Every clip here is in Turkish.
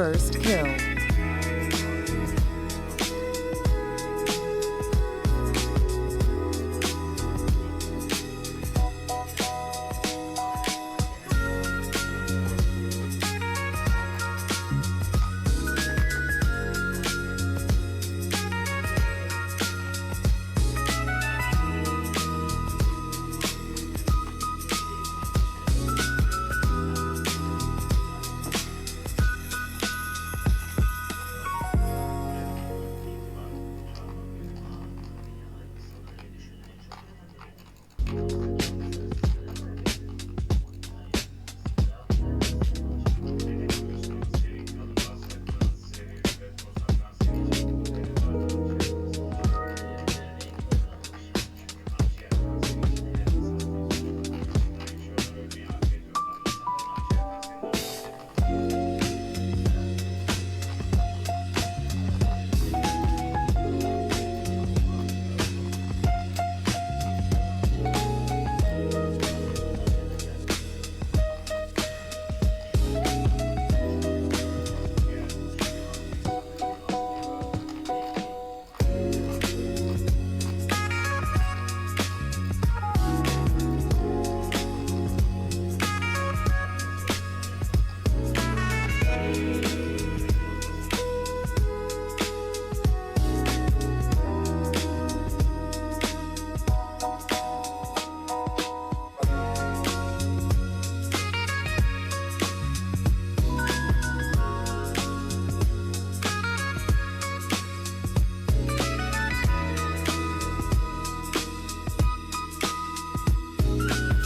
First kill.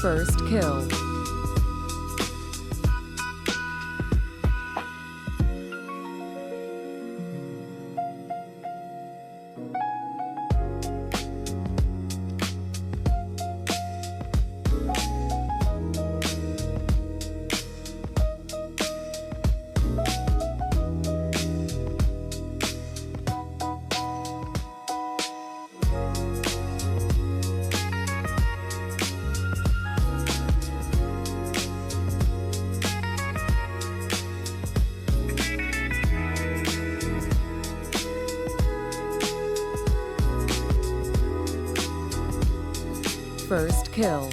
First kill. Kill.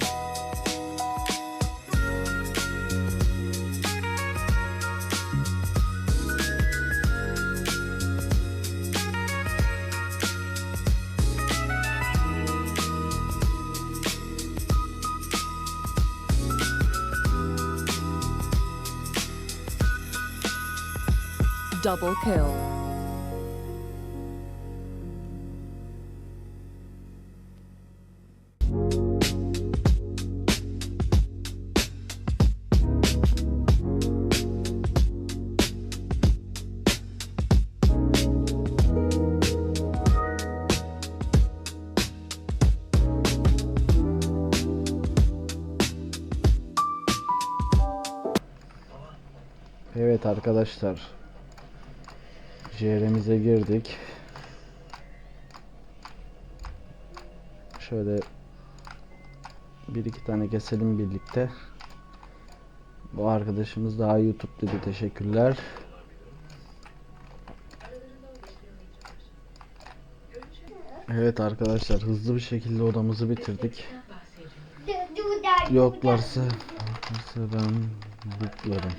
Double kill. Evet arkadaşlar. Ciğerimize girdik. Şöyle bir iki tane keselim birlikte. Bu arkadaşımız daha YouTube dedi teşekkürler. Evet arkadaşlar hızlı bir şekilde odamızı bitirdik. Yoklarsa, yoklarsa ben buklarım.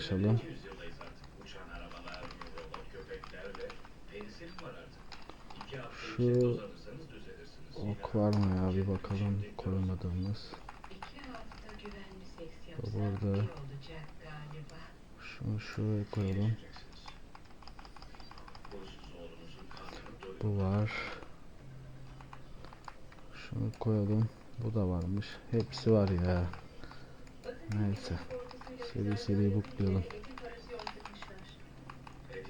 Yaklaşalım. Şu ok var mı ya bir bakalım koymadığımız. Burada şunu şuraya koyalım. Bu var. Şunu koyalım. Bu da varmış. Hepsi var ya. Neyse. Seri seri buklayalım.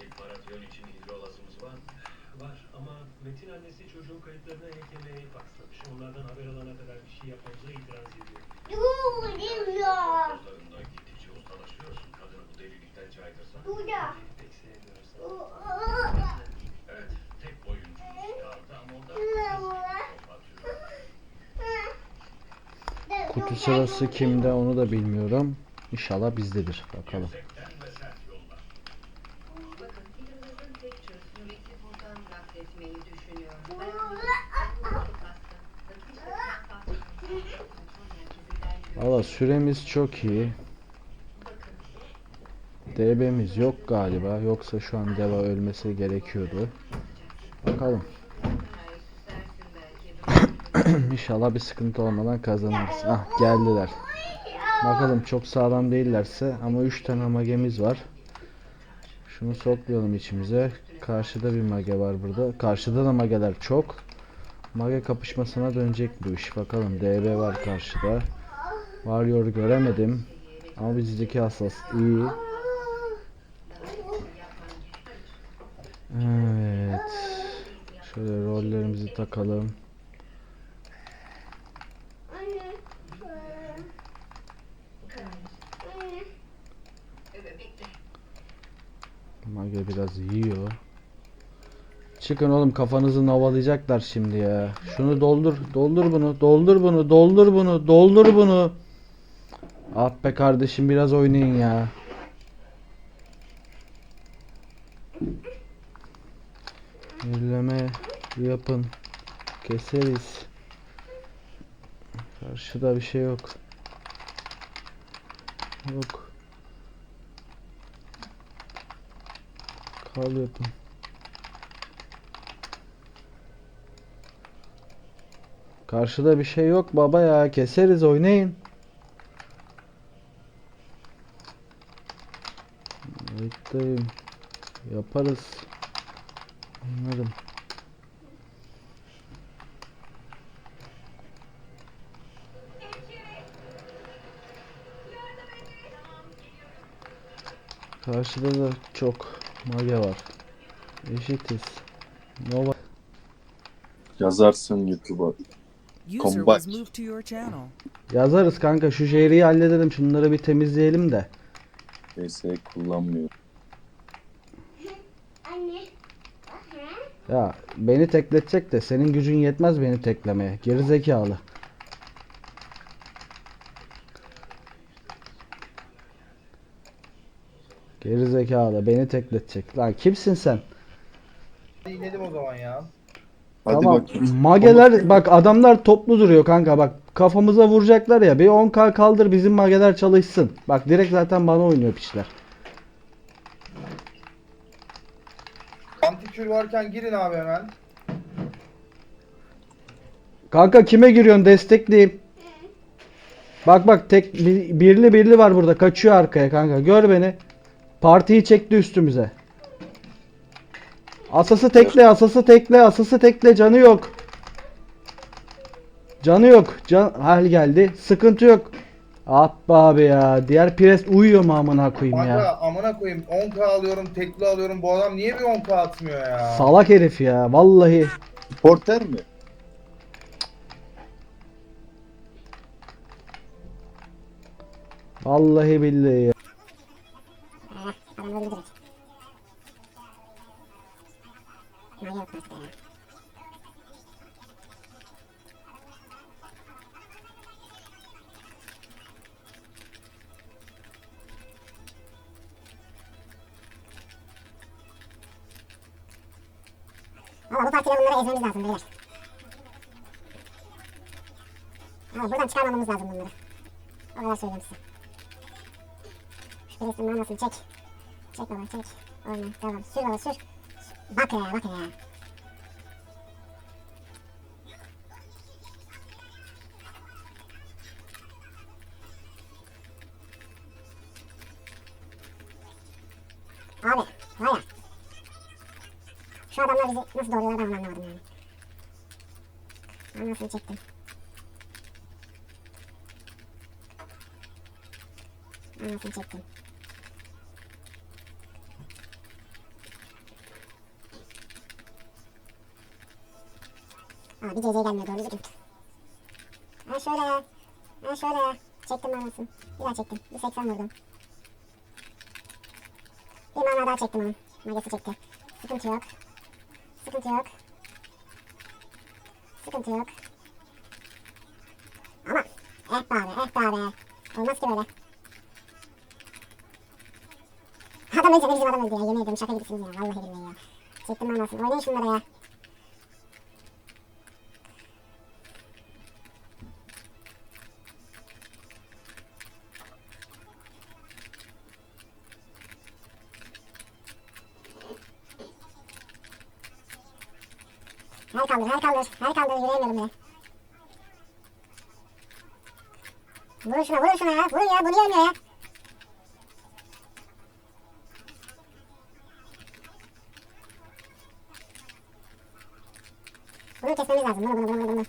Deparasyon için hidrolazımız var mı? Var ama Metin annesi çocuğun kayıtlarına eklemeyi fakslamış. Onlardan haber alana kadar bir şey yapmamıza itiraz ediyor. Dostlarından gittikçe ustalaşıyorsun. Kadını bu delilikten caydırsan. Pek sevmiyoruz. Evet, tek oyuncu kaldı ama o da top atıyor. Kutu sırası kimde onu da bilmiyorum. İnşallah bizdedir. Bakalım. Valla süremiz çok iyi. DB'miz yok galiba. Yoksa şu an deva ölmesi gerekiyordu. Bakalım. İnşallah bir sıkıntı olmadan kazanırız. Ah geldiler. Bakalım çok sağlam değillerse ama 3 tane magemiz var. Şunu soklayalım içimize. Karşıda bir mage var burada. Karşıda da mageler çok. Mage kapışmasına dönecek bu iş. Bakalım DB var karşıda. Warrior göremedim. Ama bizdeki hassas iyi. Evet. Şöyle rollerimizi takalım. Evet, bekle. Mage biraz yiyor. Çıkın oğlum kafanızı navalayacaklar şimdi ya. Şunu doldur. Doldur bunu. Doldur bunu. Doldur bunu. Doldur bunu. Ah be kardeşim biraz oynayın ya. Birleme yapın. Keseriz. Karşıda bir şey yok. Yok. Kal yapın. Karşıda bir şey yok baba ya. Keseriz oynayın. Bekleyin. Yaparız. Anladım. Karşıda da çok mage var. Eşitiz. Nova Yazarsın YouTube'a. User Combat. was moved to your channel. yazarız kanka şu şehri halledelim şunları bir temizleyelim de. PS kullanmıyor. Ya beni tekletecek de senin gücün yetmez beni teklemeye. Geri zekalı. Geri zekalı beni tekletecek. Lan kimsin sen? İnelim o zaman ya. Hadi tamam. bakayım. Mageler bak adamlar toplu duruyor kanka bak kafamıza vuracaklar ya bir 10k kaldır bizim mageler çalışsın. Bak direkt zaten bana oynuyor piçler. Antikül varken girin abi hemen. Kanka kime giriyorsun destekleyeyim. Bak bak tek bir- birli birli var burada kaçıyor arkaya kanka gör beni. Partiyi çekti üstümüze. Asası tekle asası tekle asası tekle canı yok. Canı yok. Can hal geldi. Sıkıntı yok. Be abi ya. Diğer pres uyuyor mu amına koyayım Kanka ya. amına koyayım 10k alıyorum tekli alıyorum bu adam niye bir 10k atmıyor ya? Salak herif ya. Vallahi. Porter mi? Vallahi billahi ya. Valla bu partide bunları ezmemiz lazım beyler. Valla buradan çıkarmamamız lazım bunları. O kadar söyleyeyim size. Şu birisinin manasını çek. Çek baba çek. Oyna tamam sür baba sür. Bak ya bak ya. Abi var ya. Şu adamlar bizi nasıl doğruyorlar ben anlamadım yani. Anasını çektim. Anasını çektim. CC gelmiyor doğru düzgün. Ha şöyle ya. Ha şöyle ya. Çektim anasını. Bir daha çektim. Bir 80 vurdum. Bir mana daha çektim onun. Magesi çekti. Sıkıntı yok. Sıkıntı yok. Sıkıntı yok. Ama eh be eh be. Olmaz ki böyle. Adam öldü adam öldü ya yemin ederim şaka gibisiniz ya vallahi billahi ya. Çektim manasını oynayın şunları ya. Her kaldır, her kaldır, her kaldır, yürüyemiyorum bile. Vurun şuna, vurun şuna ya, vurun ya, bu niye ölmüyor ya? Bunu kesmemiz lazım, bunu, bunu, bunu, bunu, bunu.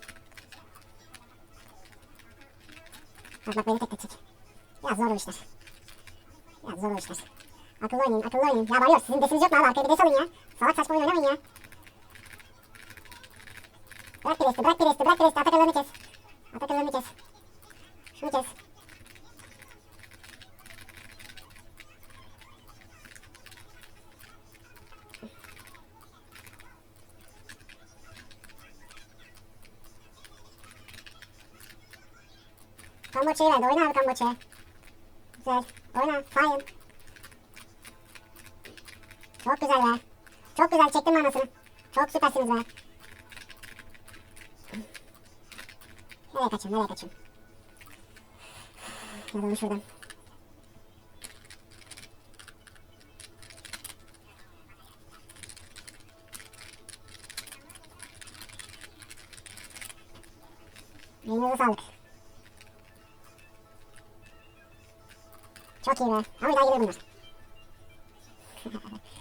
Bak bak beni tek tek çek. Ya zor işler. Ya zor işler. Akıllı oynayın, akıllı oynayın. Ya varıyor, sizin desiniz yok mu abi? Arkaya bir des alın ya. Salak saçma oyun oynamayın ya. Bırak bir resti, bırak bir resti, bırak bir resti. Atakallarını kes. Atakallarını kes. Şunu kes. Kamboçya'yı verdi. Oyna abi Kamboçya. Güzel. Oyna. Fine. Çok güzel be. Çok güzel. Çektim manasını. Çok süpersiniz be. Nereye kaçayım? Nereye kaçayım? Yazalım şuradan. Elinize sağlık. Çok iyi be. Ama bir daha gelir bunlar.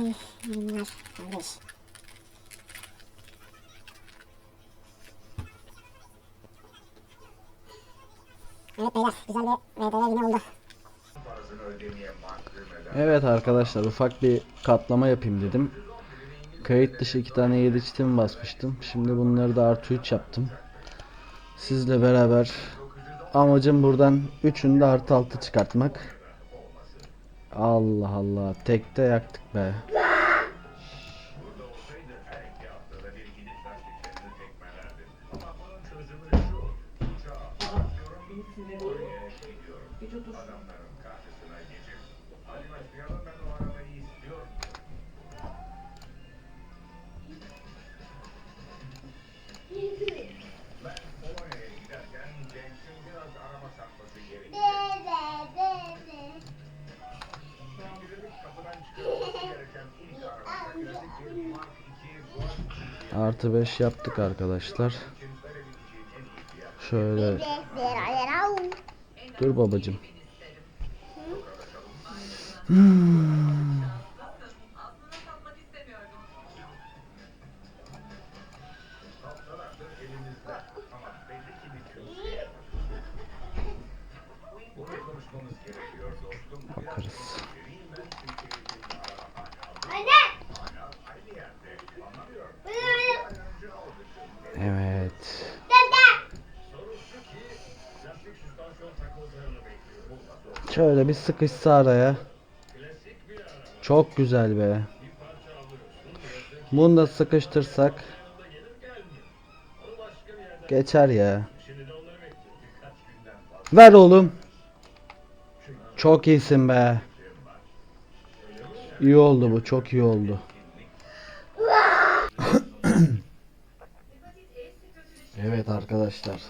Bunlar kardeş. Evet beyler güzel bir VDV yine oldu. Evet arkadaşlar ufak bir katlama yapayım dedim. Kayıt dışı iki tane 7 çitim basmıştım. Şimdi bunları da artı 3 yaptım. Sizle beraber amacım buradan üçünü de artı 6 çıkartmak. Allah Allah tekte yaktık be. Artı 5 yaptık arkadaşlar. Şöyle Dur babacım. Bakarız. Şöyle bir sıkışsa araya. Çok güzel be. Bunu da sıkıştırsak geçer ya. Ver oğlum. Çok iyisin be. İyi oldu bu, çok iyi oldu. evet arkadaşlar.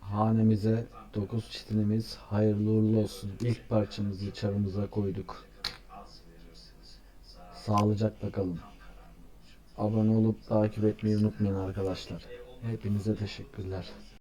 Hanemize 9 çitinimiz hayırlı uğurlu olsun. İlk parçamızı çarımıza koyduk. Sağlıcakla kalın. Abone olup takip etmeyi unutmayın arkadaşlar. Hepinize teşekkürler.